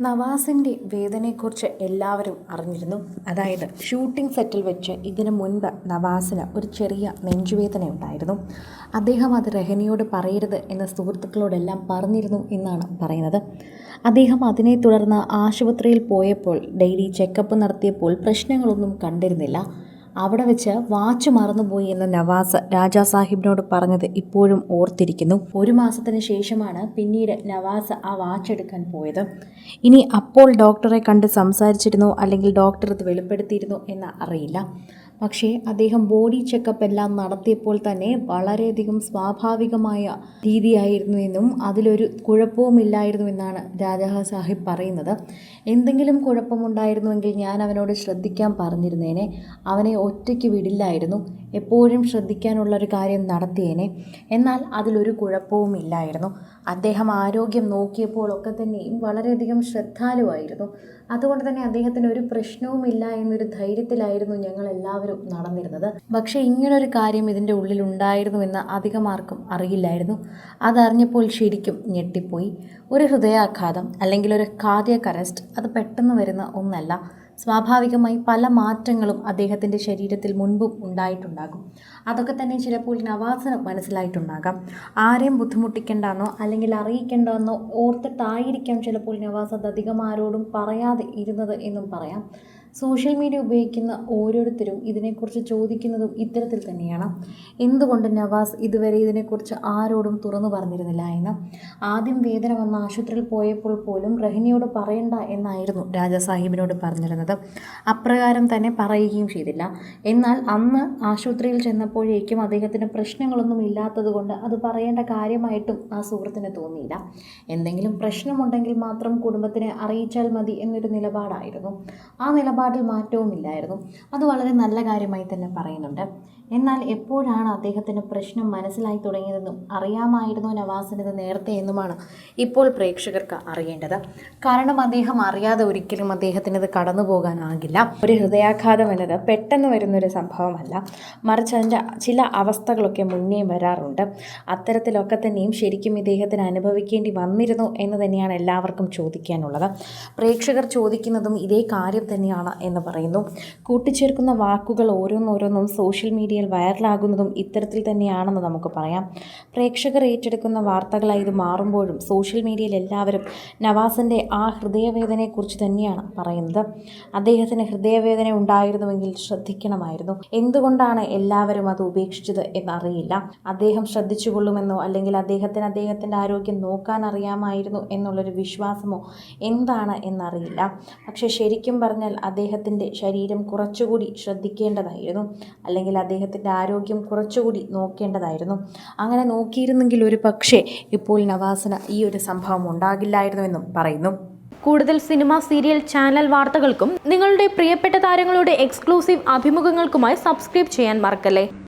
നവാസിന്റെ വേദനയെക്കുറിച്ച് എല്ലാവരും അറിഞ്ഞിരുന്നു. അതായത് ഷൂട്ടിംഗ് സെറ്റിൽ വെച്ച് ഇതിനു മുൻപ് നവാസിന് ഒരു ചെറിയ നെഞ്ചുവേദന ഉണ്ടായിരുന്നു. അദ്ദേഹം അത് രഹനിയോട് പറയരുത് എന്ന് സുഹൃത്തുക്കളോടെല്ലാം പറഞ്ഞിരുന്നു എന്നാണ് പറയുന്നത്. അദ്ദേഹം അതിനെ തുടർന്ന് ആശുപത്രിയിൽ പോയപ്പോൾ ഡെയിലി ചെക്കപ്പ് നടത്തിയപ്പോൾ പ്രശ്നങ്ങളൊന്നും കണ്ടിരുന്നില്ല. അവിടെ വെച്ച് വാച്ച് മറന്നുപോയി എന്ന് നവാസ് രാജാ സാഹിബിനോട് പറഞ്ഞത് ഇപ്പോഴും ഓർത്തിരിക്കുന്നു. ഒരു മാസത്തിന് ശേഷമാണ് പിന്നീട് നവാസ് ആ വാച്ച് എടുക്കാൻ പോയത്. ഇനി അപ്പോൾ ഡോക്ടറെ കണ്ട് സംസാരിച്ചിരുന്നോ അല്ലെങ്കിൽ ഡോക്ടർ ഇത് വെളിപ്പെടുത്തിയിരുന്നോ എന്ന് അറിയില്ല. പക്ഷേ അദ്ദേഹം ബോഡി ചെക്കപ്പ് എല്ലാം നടത്തിയപ്പോൾ തന്നെ വളരെയധികം സ്വാഭാവികമായ രീതിയായിരുന്നു എന്നും അതിലൊരു കുഴപ്പവുമില്ലായിരുന്നു എന്നാണ് രാജാ സാഹിബ് പറയുന്നത്. എന്തെങ്കിലും കുഴപ്പമുണ്ടായിരുന്നുവെങ്കിൽ ഞാൻ അവനോട് ശ്രദ്ധിക്കാൻ പറഞ്ഞിരുന്നേനെ. അവനെ ഒറ്റയ്ക്ക് വിടില്ലായിരുന്നു. എപ്പോഴും ശ്രദ്ധിക്കാനുള്ള ഒരു കാര്യം നടത്തിയേനെ. എന്നാൽ അതിലൊരു കുഴപ്പവും ഇല്ലായിരുന്നു അദ്ദേഹം ആരോഗ്യം നോക്കിയപ്പോഴൊക്കെ തന്നെയും വളരെയധികം ശ്രദ്ധാലുവായിരുന്നു. അതുകൊണ്ട് തന്നെ അദ്ദേഹത്തിന് ഒരു പ്രശ്നവുമില്ല എന്നൊരു ധൈര്യത്തിലായിരുന്നു ഞങ്ങൾ എല്ലാവരും നടന്നിരുന്നത്. പക്ഷേ ഇങ്ങനൊരു കാര്യം ഇതിന്റെ ഉള്ളിൽ ഉണ്ടായിരുന്നുവെന്ന് അധികം ആർക്കും അറിയില്ലായിരുന്നു. അതറിഞ്ഞപ്പോൾ ശരിക്കും ഞെട്ടിപ്പോയി. ഒരു ഹൃദയാഘാതം അല്ലെങ്കിൽ ഒരു കാർഡിയക് അറസ്റ്റ് അത് പെട്ടെന്ന് വരുന്ന ഒന്നല്ല. സ്വാഭാവികമായി പല മാറ്റങ്ങളും അദ്ദേഹത്തിന്റെ ശരീരത്തിൽ മുൻപും ഉണ്ടായിട്ടുണ്ടാകും. അതൊക്കെ തന്നെ ചിലപ്പോൾ നവാസിന് മനസ്സിലായിട്ടുണ്ടാകാം. ആരെയും ബുദ്ധിമുട്ടിക്കേണ്ടെന്നോ അല്ലെങ്കിൽ അറിയിക്കേണ്ടെന്നോ ഓർത്തിട്ടായിരിക്കാം ചിലപ്പോൾ നവാസ് അത് അധികം ആരോടും പറയാതെ ഇരുന്നത് എന്നും പറയാം. സോഷ്യൽ മീഡിയ ഉപയോഗിക്കുന്ന ഓരോരുത്തരും ഇതിനെക്കുറിച്ച് ചോദിക്കുന്നതും ഇത്തരത്തിൽ തന്നെയാണ്. എന്തുകൊണ്ട് നവാസ് ഇതുവരെ ഇതിനെക്കുറിച്ച് ആരോടും തുറന്നു പറഞ്ഞിരുന്നില്ല എന്ന്? ആദ്യം വേദന വന്ന ആശുപത്രിയിൽ പോയപ്പോൾ പോലും റഹിനിയോട് പറയണ്ട എന്നായിരുന്നു രാജാസാഹിബിനോട് പറഞ്ഞിരുന്നത്. അപ്രകാരം തന്നെ പറയുകയും ചെയ്തില്ല. എന്നാൽ അന്ന് ആശുപത്രിയിൽ ചെന്നപ്പോഴേക്കും അദ്ദേഹത്തിന് പ്രശ്നങ്ങളൊന്നും ഇല്ലാത്തതുകൊണ്ട് അത് പറയേണ്ട കാര്യമായിട്ടും ആ സുഹൃത്തിന് തോന്നിയില്ല. എന്തെങ്കിലും പ്രശ്നമുണ്ടെങ്കിൽ മാത്രം കുടുംബത്തിനെ അറിയിച്ചാൽ മതി എന്നൊരു നിലപാടായിരുന്നു. ആ നിലപാടിൽ മാറ്റവുമില്ലായിരുന്നു. അത് വളരെ നല്ല കാര്യമായി തന്നെ പറയുന്നുണ്ട്. എന്നാൽ എപ്പോഴാണ് അദ്ദേഹത്തിന് പ്രശ്നം മനസ്സിലായി തുടങ്ങിയതെന്നും അറിയാമായിരുന്നു നവാസിനത് നേരത്തെ എന്നുമാണ് ഇപ്പോൾ പ്രേക്ഷകർക്ക് അറിയേണ്ടത്. കാരണം അദ്ദേഹം അറിയാതെ ഒരിക്കലും അദ്ദേഹത്തിന് ഇത് കടന്നു പോകാനാകില്ല. ഒരു ഹൃദയാഘാതം എന്നത് പെട്ടെന്ന് വരുന്നൊരു സംഭവമല്ല. മറിച്ച് അതിന്റെ ചില അവസ്ഥകളൊക്കെ മുന്നേ വരാറുണ്ട്. അത്തരത്തിലൊക്കെ തന്നെയും ശരിക്കും ഇദ്ദേഹത്തിന് അനുഭവിക്കേണ്ടി വന്നിരുന്നു എന്ന് തന്നെയാണ് എല്ലാവർക്കും ചോദിക്കാനുള്ളത്. പ്രേക്ഷകർ ചോദിക്കുന്നതും ഇതേ കാര്യം തന്നെയാണ് എന്ന് പറയുന്നു. കൂട്ടിച്ചേർക്കുന്ന വാക്കുകൾ ഓരോന്നോരോന്നും സോഷ്യൽ മീഡിയയിൽ വൈറലാകുന്നതും ഇത്തരത്തിൽ തന്നെയാണെന്ന് നമുക്ക് പറയാം. പ്രേക്ഷകർ ഏറ്റെടുക്കുന്ന വാർത്തകളായി ഇത് മാറുമ്പോഴും സോഷ്യൽ മീഡിയയിൽ എല്ലാവരും നവാസിന്റെ ആ ഹൃദയവേദനയെക്കുറിച്ച് തന്നെയാണ് പറയുന്നത്. അദ്ദേഹത്തിന് ഹൃദയവേദന ഉണ്ടായിരുന്നുവെങ്കിൽ ശ്രദ്ധിക്കണമായിരുന്നു. എന്തുകൊണ്ടാണ് എല്ലാവരും അത് ഉപേക്ഷിച്ചത് എന്നറിയില്ല. അദ്ദേഹം ശ്രദ്ധിച്ചുകൊള്ളുമെന്നോ അല്ലെങ്കിൽ അദ്ദേഹത്തിന് അദ്ദേഹത്തിന്റെ ആരോഗ്യം നോക്കാൻ അറിയാമായിരുന്നു എന്നുള്ളൊരു വിശ്വാസമോ എന്താണ് എന്നറിയില്ല. പക്ഷേ ശരിക്കും പറഞ്ഞാൽ അദ്ദേഹത്തിന്റെ ശരീരം കുറച്ചുകൂടി ശ്രദ്ധിക്കേണ്ടതായിരുന്നു. അല്ലെങ്കിൽ അദ്ദേഹത്തിന്റെ ആരോഗ്യം കുറച്ചുകൂടി നോക്കേണ്ടതായിരുന്നു. അങ്ങനെ നോക്കിയിരുന്നെങ്കിൽ ഒരു പക്ഷേ ഇപ്പോൾ നവാസന ഈ ഒരു സംഭവം ഉണ്ടാകില്ലായിരുന്നുവെന്നും പറയുന്നു. കൂടുതൽ സിനിമ സീരിയൽ ചാനൽ വാർത്തകൾക്കും നിങ്ങളുടെ പ്രിയപ്പെട്ട താരങ്ങളുടെ എക്സ്ക്ലൂസീവ് അഭിമുഖങ്ങൾക്കുമായി സബ്സ്ക്രൈബ് ചെയ്യാൻ മറക്കല്ലേ?